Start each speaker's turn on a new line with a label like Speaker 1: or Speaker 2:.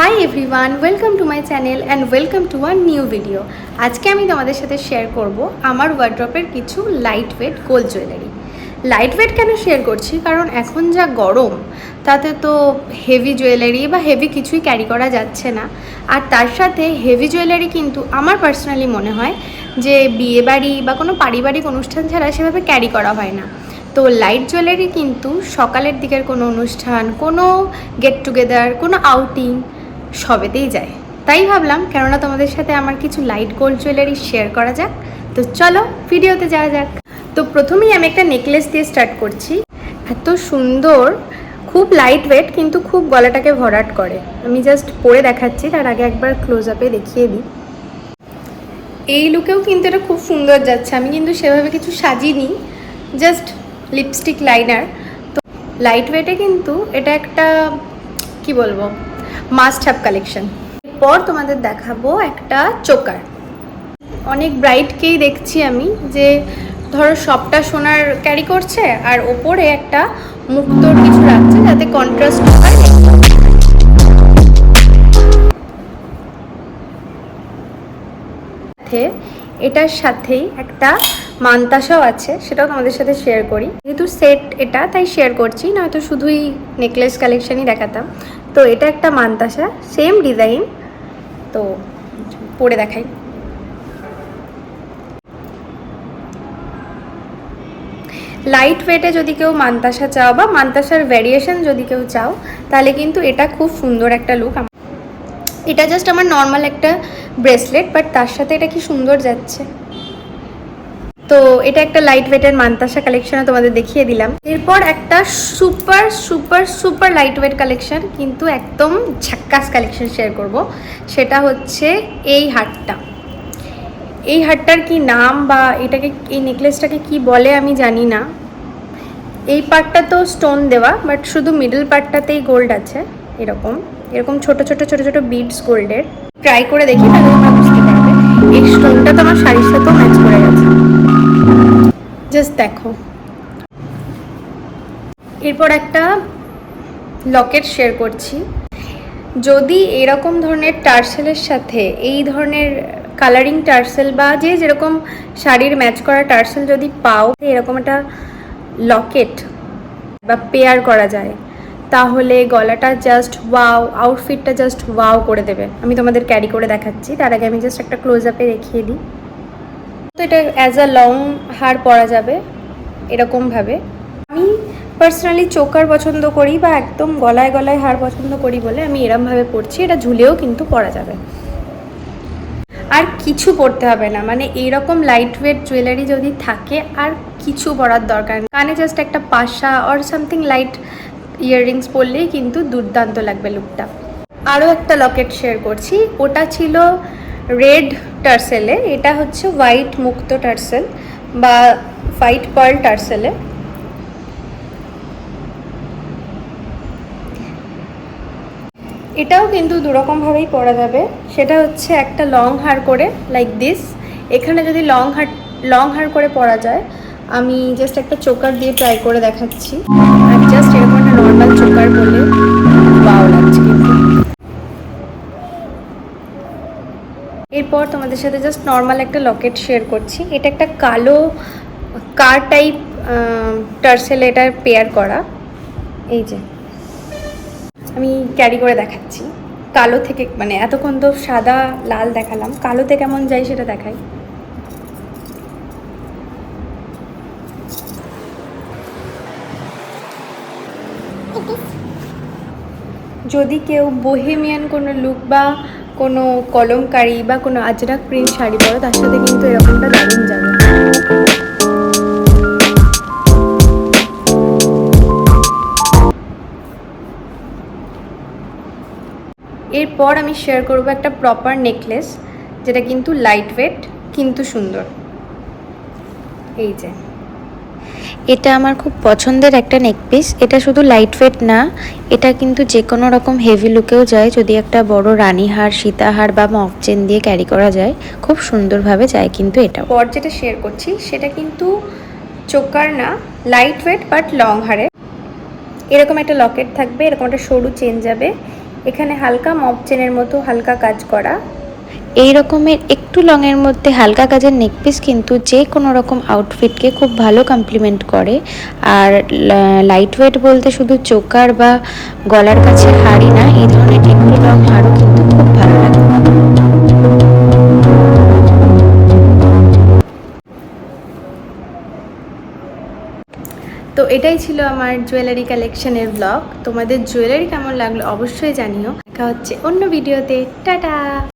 Speaker 1: Hi everyone welcome to my channel and welcome to a new video আজকে আমি তোমাদের সাথে শেয়ার করব আমার ওয়ার্ড্রপের কিছু light weight gold jewellery light weight কেন শেয়ার করছি? কারণ এখন যা গরম, তাতে তো হেভি জুয়েলারি বা হেভি কিছুই ক্যারি করা যাচ্ছে না। আর তার সাথে হেভি জুয়েলারি কিন্তু আমার পার্সোনালি মনে হয় যে বিয়েবাড়ি বা কোনো পারিবারিক অনুষ্ঠান ছাড়া সেভাবে ক্যারি করা হয় না। তো লাইট জুয়েলারি কিন্তু সকালের দিকের কোনো অনুষ্ঠান, কোনো গেট টুগেদার কোনো আউটিং সবেতেই যায়। তাই ভাবলাম, কেননা তোমাদের সাথে আমার কিছু লাইট গোল্ড জুয়েলারি শেয়ার করা যাক। তো চলো ভিডিওতে যাওয়া যাক। তো প্রথমেই আমি একটা নেকলেস দিয়ে স্টার্ট করছি। এত সুন্দর, খুব লাইট ওয়েট কিন্তু খুব গলাটাকে ভরাট করে। আমি জাস্ট পরে দেখাচ্ছি, তার আগে একবার ক্লোজ আপে দেখিয়ে দিই। এই লুকেও কিন্তু এটা খুব সুন্দর যাচ্ছে। আমি কিন্তু সেভাবে কিছু সাজিনি জাস্ট লিপস্টিক লাইনার তো লাইট ওয়েটে কিন্তু এটা একটা, কি বলব মাস্ট হ্যাভ কালেকশন এরপর তোমাদের দেখাবো একটা চোকার। অনেক ব্রাইটকেই দেখছি আমি যে, ধরো সবটা সোনার ক্যারি করছে আর ওপরে একটা মুক্তোর কিছু রাখছে যাতে কন্ট্রাস্ট এটার সাথেই একটা মান্তাসাও আছে, সেটাও তোমাদের সাথে শেয়ার করি। যেহেতু সেট এটা, তাই শেয়ার করছি, নয়তো শুধুই নেকলেস কালেকশনই দেখাতাম। তো এটা একটা মান্তাসা সেম ডিজাইন তো পরে দেখাই। লাইট ওয়েটে যদি কেউ মান্তাসা চাও বা মান্তাসার ভ্যারিয়েশন যদি কেউ চাও, তাহলে কিন্তু এটা খুব সুন্দর একটা লুক এটা জাস্ট আমার নর্মাল একটা ব্রেসলেট বাট তার সাথে এটা কি সুন্দর যাচ্ছে। তো এটা একটা লাইট ওয়েটের মান্তাসা কালেকশনে তোমাদের দেখিয়ে দিলাম। এরপর একটা super super super light weight collection কিন্তু একদম ঝাক্কাস কালেকশন শেয়ার করব। সেটা হচ্ছে এই হারটা। এই হারটার কি নাম বা এটাকে, এই নেকলেসটাকে কি বলে আমি জানি না। এই পার্টটা তো স্টোন দেওয়া বাট শুধু মিডল পার্টটাতেই গোল্ড আছে, এরকম। এরকম ছোট ছোট ছোট ছোট বিডস গোল্ডের ট্রাই করে দেখি তাহলে এই স্টোনটা তো আমার শাড়ির সাথেও ম্যাচ করে জাস্ট দেখো। এরপর একটা লকেট শেয়ার করছি। যদি এরকম ধরনের টার্সেলের সাথে এই ধরনের কালারিং টার্সেল বা যে যেরকম শাড়ির ম্যাচ করা টার্সেল যদি পাও এরকম একটা লকেট বা পেয়ার করা যায়, তাহলে গলাটা জাস্ট ওয়াও আউটফিটটা জাস্ট ওয়াও করে দেবে। আমি তোমাদের ক্যারি করে দেখাচ্ছি। তার আগে আমি জাস্ট একটা ক্লোজ আপে দেখিয়ে দিই। তো এটা অ্যাজ আ লং হার পরা যাবে এরকমভাবে আমি পার্সোনালি চোকার পছন্দ করি বা একদম গলায় গলায় হার পছন্দ করি বলে আমি এরমভাবে পরছি, এটা ঝুলেও কিন্তু পরা যাবে। আর কিছু পরতে হবে না মানে এইরকম লাইট ওয়েট জুয়েলারি যদি থাকে, আর কিছু পরার দরকার কানে জাস্ট একটা পাশা অর সামথিং লাইট ইয়াররিংস পরলেই কিন্তু দুর্দান্ত লাগবে লুকটা আরও একটা লকেট শেয়ার করছি, ওটা ছিল রেড টার্সেলে, এটা হচ্ছে হোয়াইট মুক্ত টার্সেল বা হোয়াইট পার্ল টার্সেলে। এটাও কিন্তু দুরকমভাবেই পরা যাবে। সেটা হচ্ছে একটা লং হার করে লাইক দিস এখানে যদি লং হার লং হার করে পরা যায়, আমি জাস্ট একটা চোকার দিয়ে ট্রাই করে দেখাচ্ছি। আর জাস্ট এরকম একটা নর্মাল চোকার বলে এরপর তোমাদের সাথে জাস্ট নর্মাল একটা লকেট শেয়ার করছি। এটা একটা কালো কার টাইপ টার্সেল এটার পেয়ার করা। এই যে। আমি ক্যারি করে দেখাচ্ছি। কালো থেকে মানে এতক্ষণ তো সাদা লাল দেখালাম। কালোতে কেমন যাই সেটা দেখাই। যদি কেউ বোহেমিয়ান কোনো লুক বা কোনো কলমকারি বা কোনো আজরাক প্রিন্ট শাড়ি পরো, তার সাথে কিন্তু এরকমটা দারুণ যাবে। এরপর আমি শেয়ার করব একটা প্রপার নেকলেস যেটা কিন্তু লাইট ওয়েট কিন্তু সুন্দর। এই যে।
Speaker 2: এটা আমার খুব পছন্দের একটা নেকপিস এটা শুধু লাইট ওয়েট না, এটা কিন্তু যে কোনো রকম হেভি লুকেও যায়। যদি একটা বড় রানীহার সীতাহার বা মকচেন দিয়ে ক্যারি করা যায়, খুব সুন্দরভাবে যায় কিন্তু এটা
Speaker 1: পর যেটা শেয়ার করছি, সেটা কিন্তু চোকার না লাইট ওয়েট বাট লং হারে এরকম একটা লকেট থাকবে, এরকম একটা সরু চেন যাবে। এখানে হালকা মপ চেনের মতো হালকা কাজ করা।
Speaker 2: এই রকমের একটু লংয়ের মধ্যে হালকা কাজের নেকপিস কিন্তু যে কোনো রকম আউটফিটকে খুব ভালো কমপ্লিমেন্ট করে। আর লাইট ওয়েট বলতে শুধু চোকার বা গলার কাছে হাড়ি না, এই ধরনের একটু লং হাড়ও কিন্তু খুব ভালো লাগে।
Speaker 1: তো এটাই ছিল আমার জুয়েলারি কালেকশনের ব্লগ তোমাদের জুয়েলারি কেমন লাগল অবশ্যই জানিও। দেখা হচ্ছে অন্য ভিডিওতে টাটা!